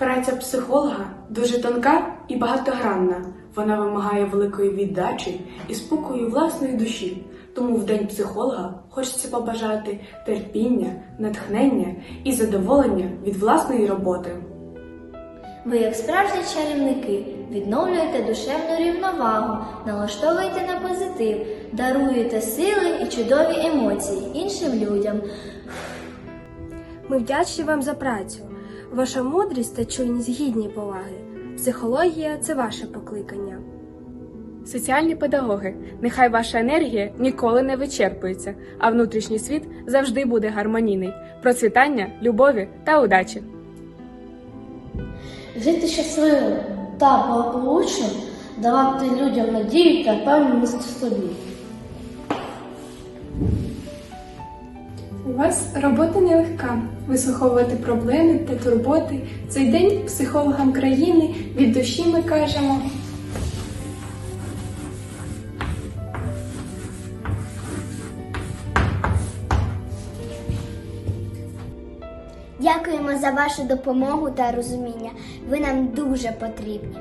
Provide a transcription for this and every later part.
Праця психолога дуже тонка і багатогранна. Вона вимагає великої віддачі і спокою власної душі. Тому в день психолога хочеться побажати терпіння, натхнення і задоволення від власної роботи. Ви, як справжні чарівники, відновлюєте душевну рівновагу, налаштовуєте на позитив, даруєте сили і чудові емоції іншим людям. Ми вдячні вам за працю. Ваша мудрість та чуйність гідні поваги. Психологія це ваше покликання. Соціальні педагоги, нехай ваша енергія ніколи не вичерпується, а внутрішній світ завжди буде гармонійний. Процвітання, любові та удачі! Жити щасливим та благополучним, давати людям надію та впевненість в собі. У вас робота нелегка вислуховувати проблеми та турботи. Цей день психологам країни від душі ми кажемо. Дякуємо за вашу допомогу та розуміння. Ви нам дуже потрібні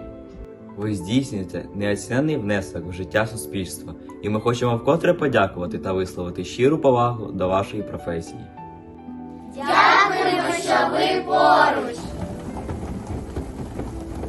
ви здійснюєте неоцінений внесок в життя суспільства, і ми хочемо вкотре подякувати та висловити щиру повагу до вашої професії. Дякуємо, що ви поруч!